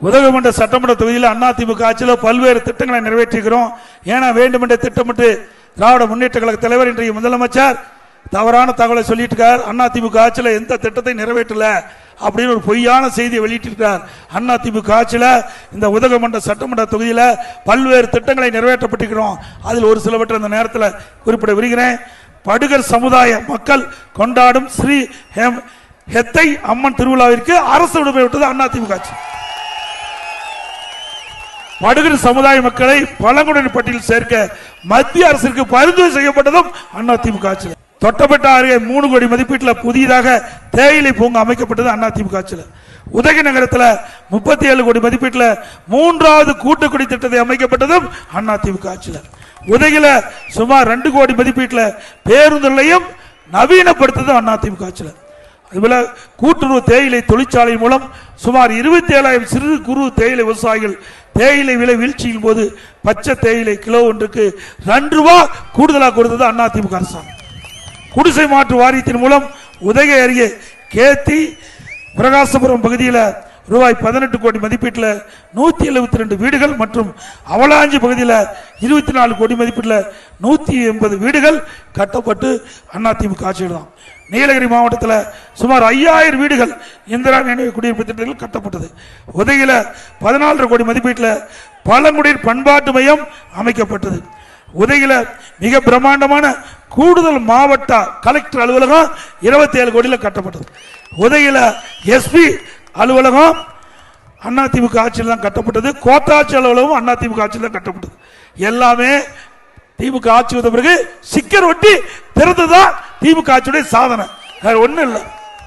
உதகமண்ட சட்டமன்ற தொகுதியில் அதிமுக ஆட்சியில் பல்வேறு திட்டங்களை நிறைவேற்றிருக்கிறோம் ஏன்னா வேண்டுமென்ற திட்டமிட்டு திராவிட முன்னேற்ற கழக தலைவர் இன்றைய முதலமைச்சர் தவறான தகவலை சொல்லிட்டு இருக்கார் அதிமுக ஆட்சியில் எந்த திட்டத்தை நிறைவேற்றல அப்படின்னு ஒரு பொய்யான செய்தியை வெளியிட்டிருக்கிறார். அதிமுக ஆட்சியில் இந்த உதகமண்ட சட்டமன்ற தொகுதியில் பல்வேறு திட்டங்களை நிறைவேற்றப்பட்டிருக்கிறோம். அதில் ஒரு சிலவற்றை அந்த நேரத்தில் குறிப்பிட விருகிறேன் படுகர் சமுதாய மக்கள் கொண்டாடும் ஸ்ரீ ஹெம் ஹெத்தை அம்மன் திருவிழாவிற்கு அரசு விடுமுறை விட்டது அதிமுக ஆட்சி. படுகிற சமுதாய மக்களை பழங்குடியின பட்டியலில் சேர்க்க மத்திய அரசிற்கு பரிந்துரை செய்யப்பட்டதும் அதிமுக ஆட்சியில். தொட்டப்பட்ட அருகே மூணு கோடி மதிப்பீட்டில் புதிதாக தேயிலை பூங்கா அமைக்கப்பட்டது அதிமுக ஆட்சியில். உதகை நகரத்தில் முப்பத்தி ஏழு கோடி மதிப்பீட்டில் மூன்றாவது கூட்டுக்குடி திட்டத்தை அமைக்கப்பட்டதும் அதிமுக ஆட்சியில். உதகையில் சுமார் ரெண்டு கோடி மதிப்பீட்டில் பேருந்து நிலையம் நவீனப்படுத்ததும் அதிமுக ஆட்சியில். அதுபோல கூட்டுறவு தேயிலை தொழிற்சாலை மூலம் சுமார் இருபத்தி ஏழாயிரம் சிறு குறு தேயிலை விவசாயிகள் தேயிலை விலை வீழ்ச்சியின் போது பச்சை தேயிலை கிலோ ஒன்றுக்கு ரெண்டு ரூபா கூடுதலாக கொடுத்தது அதிமுக அரசாங்கம். குடிசை மாற்று வாரியத்தின் மூலம் உதகை அருகே கேத்தி பிரகாசபுரம் பகுதியில் ரூபாய் பதினெட்டு கோடி மதிப்பீட்டில் நூற்றி எழுபத்தி ரெண்டு வீடுகள் மற்றும் அவலாஞ்சி பகுதியில் இருபத்தி நாலு கோடி மதிப்பீட்டில் நூற்றி எண்பது வீடுகள் கட்டப்பட்டு அதிமுக ஆட்சியில் நீலகிரி மாவட்டத்தில் சுமார் ஐயாயிரம் வீடுகள் இந்திரா நினைவு குடியிருப்பு திட்டத்தில் கட்டப்பட்டது. உதகையில் பதினாலரை கோடி மதிப்பீட்டில் பழங்குடியினர் பண்பாட்டு மையம் அமைக்கப்பட்டது. உதகையில் மிக பிரம்மாண்டமான கூடுதல் மாவட்ட கலெக்டர் அலுவலகம் இருபத்தி ஏழு கோடியில் கட்டப்பட்டது. உதகையில் எஸ்பி அலுவலகம் அதிமுக ஆட்சியில் தான் கட்டப்பட்டது. கோட்டாட்சி அலுவலகம் அதிமுக ஆட்சியில் தான் கட்டப்பட்டது. எல்லாமே திமுக ஆட்சி வந்த பிறகு சிக்கர் ஒட்டி திறந்துதான் திமுக ஆட்சியுடைய சாதனை. வேற ஒன்றும் இல்லை.